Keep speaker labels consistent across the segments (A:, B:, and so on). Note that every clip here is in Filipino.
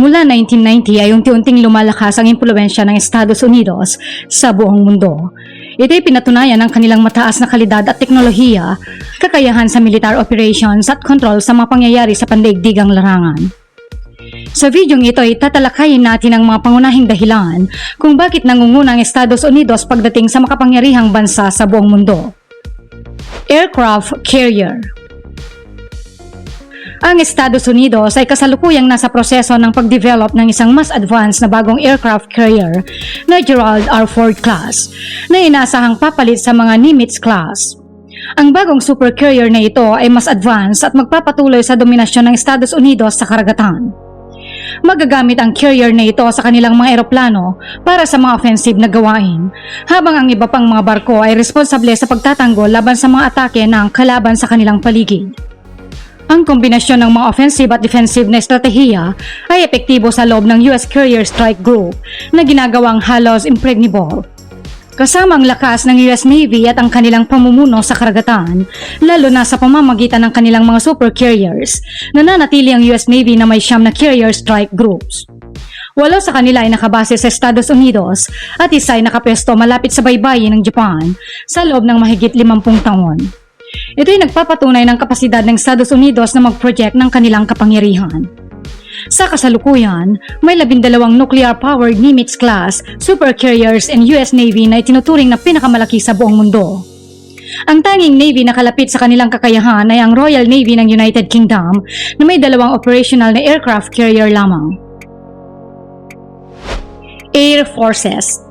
A: Mula 1990 ay unti-unting lumalakas ang impluensya ng Estados Unidos sa buong mundo. Ito ay pinatunayan ng kanilang mataas na kalidad at teknolohiya, kakayahan sa militar operations at control sa mga pangyayari sa pandaigdigang larangan. Sa videong ito ay tatalakayin natin ang mga pangunahing dahilan kung bakit nangunguna ang Estados Unidos pagdating sa makapangyarihang bansa sa buong mundo. Aircraft Carrier ang Estados Unidos ay kasalukuyang nasa proseso ng pag-develop ng isang mas advanced na bagong aircraft carrier na Gerald R. Ford class na inasahang papalit sa mga Nimitz class. Ang bagong super carrier na ito ay mas advanced at magpapatuloy sa dominasyon ng Estados Unidos sa karagatan. Magagamit ang carrier na ito sa kanilang mga eroplano para sa mga offensive na gawain, habang ang iba pang mga barko ay responsable sa pagtatanggol laban sa mga atake ng kalaban sa kanilang paligid. Ang kombinasyon ng mga offensive at defensive na estratehiya ay epektibo sa loob ng US Carrier Strike Group na ginagawang halos impregnable. Kasama ang lakas ng US Navy at ang kanilang pamumuno sa karagatan, lalo na sa pamamagitan ng kanilang mga super carriers, nananatili ang US Navy na may siyam na carrier strike groups. Walo sa kanila ay nakabase sa Estados Unidos at isa ay nakapwesto malapit sa baybayin ng Japan sa loob ng mahigit 50 taon. Ito ay nagpapatunay ng kapasidad ng Estados Unidos na mag-project ng kanilang kapangyarihan. Sa kasalukuyan, may labindalawang nuclear-powered Nimitz-class supercarriers in US Navy na itinuturing na pinakamalaki sa buong mundo. Ang tanging Navy na kalapit sa kanilang kakayahan ay ang Royal Navy ng United Kingdom na may dalawang operational na aircraft carrier lamang. Air Forces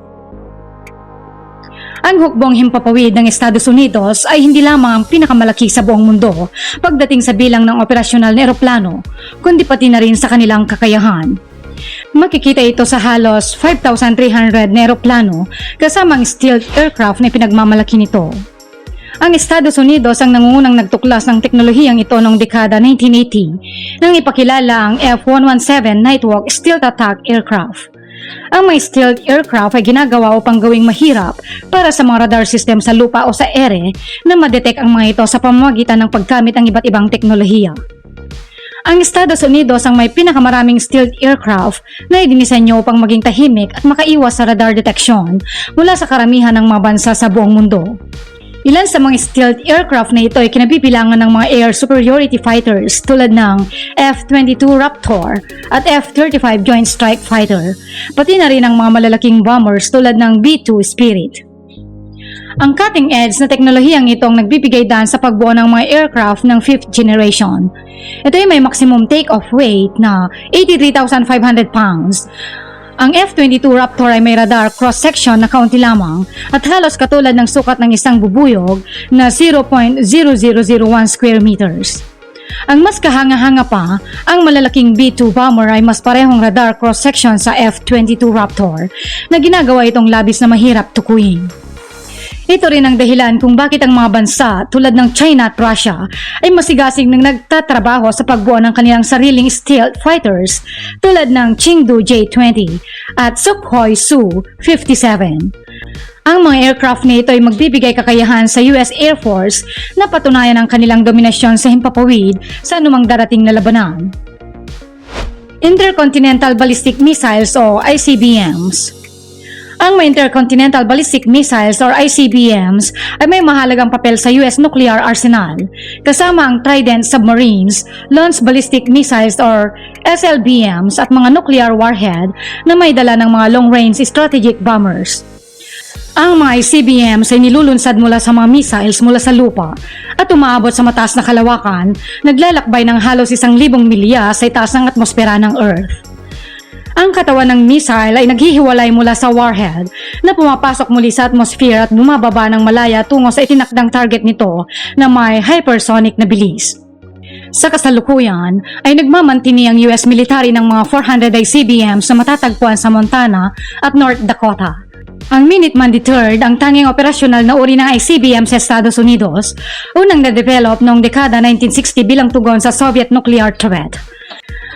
A: ang hukbong himpapawid ng Estados Unidos ay hindi lamang ang pinakamalaki sa buong mundo pagdating sa bilang ng operasyonal na eroplano, kundi pati na rin sa kanilang kakayahan. Makikita ito sa halos 5,300 na eroplano kasama ang stealth aircraft na pinagmamalaki nito. Ang Estados Unidos ang nangungunang nagtuklas ng teknolohiyang ito noong dekada 1980 nang ipakilala ang F-117 Nightwalk Stealth Attack Aircraft. Ang may stealth aircraft ay ginagawa upang gawing mahirap para sa mga radar system sa lupa o sa ere na madetect ang mga ito sa pamamagitan ng paggamit ng iba't ibang teknolohiya. Ang Estados Unidos ang may pinakamaraming stealth aircraft na idinisenyo upang maging tahimik at makaiwas sa radar detection mula sa karamihan ng mga bansa sa buong mundo. Ilan sa mga stealth aircraft na ito ay kinabibilangan ng mga air superiority fighters tulad ng F-22 Raptor at F-35 Joint Strike Fighter, pati na rin ang mga malalaking bombers tulad ng B-2 Spirit. Ang cutting edge na teknolohiyang itong nagbibigay daan sa pagbuo ng mga aircraft ng 5th generation. Ito ay may maximum take-off weight na 83,500 pounds ang F-22 Raptor ay may radar cross-section na kaunti lamang at halos katulad ng sukat ng isang bubuyog na 0.0001 square meters. Ang mas kahanga-hanga pa, ang malalaking B-2 bomber ay mas parehong radar cross-section sa F-22 Raptor na ginagawa itong labis na mahirap tukuyin. Ito rin ang dahilan kung bakit ang mga bansa tulad ng China at Russia ay masigasig nang nagtatrabaho sa pagbuo ng kanilang sariling stealth fighters tulad ng Chengdu J-20 at Sukhoi Su-57. Ang mga aircraft na ito ay magbibigay kakayahan sa US Air Force na patunayan ang kanilang dominasyon sa himpapawid sa anumang darating na labanan. Intercontinental Ballistic Missiles o ICBMs ang mga Intercontinental Ballistic Missiles or ICBMs ay may mahalagang papel sa US nuclear arsenal, kasama ang Trident submarines, Launch Ballistic Missiles or SLBMs at mga nuclear warhead na may dala ng mga long-range strategic bombers. Ang mga ICBMs ay nilulunsad mula sa mga missiles mula sa lupa at umaabot sa mataas na kalawakan, naglalakbay ng halos isang libong milya sa itaas ng atmosfera ng Earth. Katawan ng missile ay naghihiwalay mula sa warhead na pumapasok muli sa atmosphere at bumababa ng malaya tungo sa itinakdang target nito na may hypersonic na bilis. Sa kasalukuyan ay nagmamantini ang US military ng mga 400 ICBMs na matatagpuan sa Montana at North Dakota. Ang Minuteman III ang tanging operasyonal na uri ng ICBM sa Estados Unidos, unang na-develop noong dekada 1960 bilang tugon sa Soviet nuclear threat.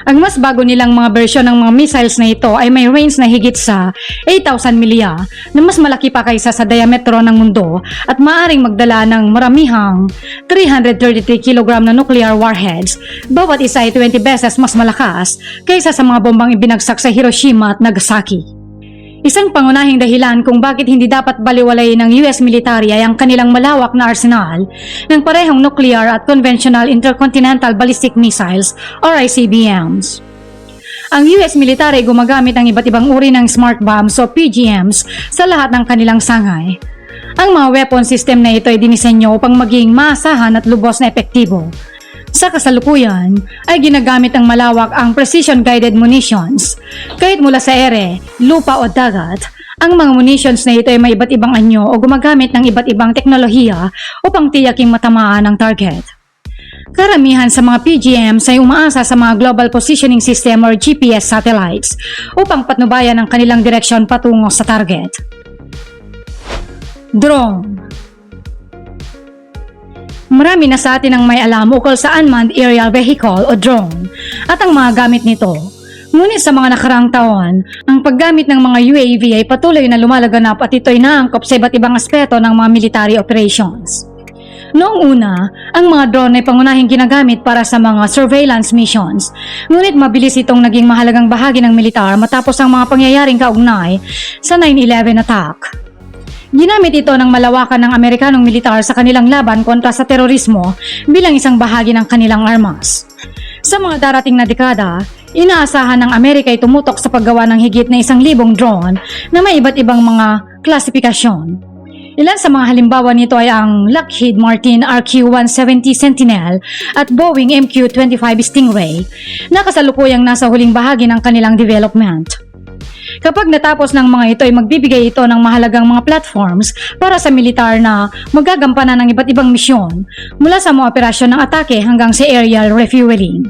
A: Ang mas bago nilang mga bersyon ng mga missiles na ito ay may range na higit sa 8,000 milya na mas malaki pa kaysa sa diametro ng mundo at maaring magdala ng maramihang 333 kg na nuclear warheads, bawat isa ay 20 beses mas malakas kaysa sa mga bombang ibinagsak sa Hiroshima at Nagasaki. Isang pangunahing dahilan kung bakit hindi dapat baliwalayin ng US military ay ang kanilang malawak na arsenal ng parehong nuclear at conventional intercontinental ballistic missiles or ICBMs. Ang US military gumagamit ng iba't ibang uri ng smart bombs o PGMs sa lahat ng kanilang sangay. Ang mga weapon system na ito ay dinisenyo upang maging maasahan at lubos na epektibo. Sa kasalukuyan, ay ginagamit ng malawak ang precision-guided munitions. Kahit mula sa ere, lupa o dagat, ang mga munitions na ito ay may iba't ibang anyo o gumagamit ng iba't ibang teknolohiya upang tiyaking matamaan ang target. Karamihan sa mga PGMs ay umaasa sa mga Global Positioning System or GPS satellites upang patnubayan ang kanilang direksyon patungo sa target. Drone Marami na sa atin ang may alam ukol sa Unmanned Aerial Vehicle o drone at ang mga gamit nito. Ngunit sa mga nakaraang taon, ang paggamit ng mga UAV ay patuloy na lumalaganap at ito'y naangkop sa iba't ibang aspeto ng mga military operations. Noong una, ang mga drone ay pangunahing ginagamit para sa mga surveillance missions, ngunit mabilis itong naging mahalagang bahagi ng militar matapos ang mga pangyayaring kaugnay sa 9-11 attack. Ginamit ito ng malawakan ng Amerikanong militar sa kanilang laban kontra sa terorismo bilang isang bahagi ng kanilang armas. Sa mga darating na dekada, inaasahan ng Amerika ay tumutok sa paggawa ng higit na isang libong drone na may iba't ibang mga klasifikasyon. Ilan sa mga halimbawa nito ay ang Lockheed Martin RQ-170 Sentinel at Boeing MQ-25 Stingray na kasalukuyang nasa huling bahagi ng kanilang development. Kapag natapos ng mga ito ay magbibigay ito ng mahalagang mga platforms para sa militar na magagampanan ng iba't ibang misyon mula sa mga operasyon ng atake hanggang sa aerial refueling.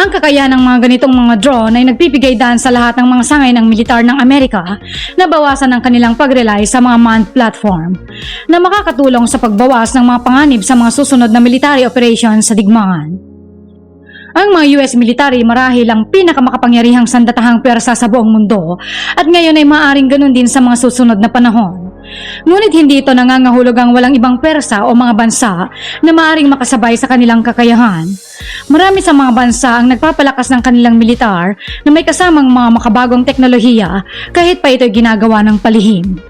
A: Ang kakayahan ng mga ganitong mga drone ay nagbibigay daan sa lahat ng mga sangay ng militar ng Amerika na bawasan ang kanilang pag-rely sa mga manned platform na makakatulong sa pagbawas ng mga panganib sa mga susunod na military operations sa digmaan. Ang mga US military marahil ang pinakamakapangyarihang sandatahang pwersa sa buong mundo at ngayon ay maaaring ganun din sa mga susunod na panahon. Ngunit hindi ito nangangahulog ang walang ibang pwersa o mga bansa na maaaring makasabay sa kanilang kakayahan. Marami sa mga bansa ang nagpapalakas ng kanilang militar na may kasamang mga makabagong teknolohiya kahit pa ito ginagawa ng palihim.